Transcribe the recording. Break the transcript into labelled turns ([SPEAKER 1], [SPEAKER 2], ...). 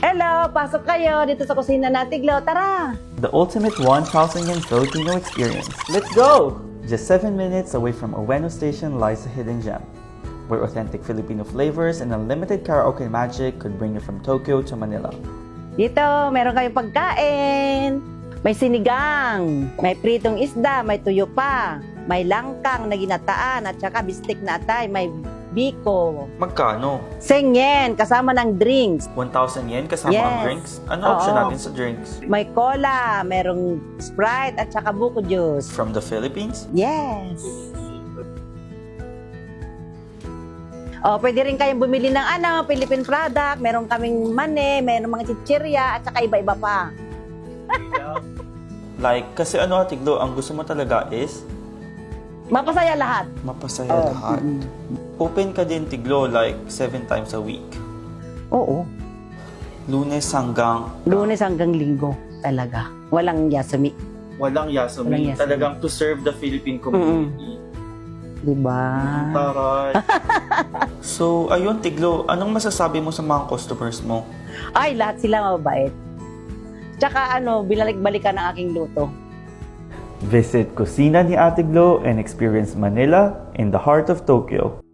[SPEAKER 1] Hello, pasok kayo dito sa kusina na Tiglo. Tara!
[SPEAKER 2] The ultimate 1,000 yen Filipino experience. Let's go! Just 7 minutes away from Ueno Station lies a hidden gem, where authentic Filipino flavors and unlimited karaoke magic could bring you from Tokyo to Manila.
[SPEAKER 1] Dito, meron kayong pagkain. May sinigang, may pritong isda, may tuyo pa, may langkang na ginataan at saka bistik na atay, may biko.
[SPEAKER 2] Magkano?
[SPEAKER 1] Sengyen, kasama ng drinks.
[SPEAKER 2] 1,000 yen kasama
[SPEAKER 1] Yes.
[SPEAKER 2] ang drinks? Ano
[SPEAKER 1] Oo.
[SPEAKER 2] option natin sa drinks?
[SPEAKER 1] May cola, merong Sprite at saka buko juice.
[SPEAKER 2] From the Philippines?
[SPEAKER 1] Yes. Oh, pwede rin kayong bumili ng ano, Philippine product. Meron kaming mane, meron mga chichirya, at saka iba-iba pa.
[SPEAKER 2] Like, kasi ano Tiglo, ang gusto mo talaga is
[SPEAKER 1] Mapasaya lahat.
[SPEAKER 2] mapasaya
[SPEAKER 1] Oh,
[SPEAKER 2] lahat. Open ka din Tiglo like 7 times a week.
[SPEAKER 1] Oo.
[SPEAKER 2] Lunes hanggang
[SPEAKER 1] Lunes hanggang linggo talaga. Walang yasumi.
[SPEAKER 2] walang yasumi.
[SPEAKER 1] Walang yasumi.
[SPEAKER 2] Talagang to serve the Philippine community.
[SPEAKER 1] Diba?
[SPEAKER 2] Taray. so, ayun, Tiglo, anong masasabi mo sa mga customers mo?
[SPEAKER 1] Ay, lahat sila mabait. Tsaka ano, binalik-balikan ang aking luto.
[SPEAKER 2] Visit Kusina ni Ate Glo and experience Manila in the heart of Tokyo.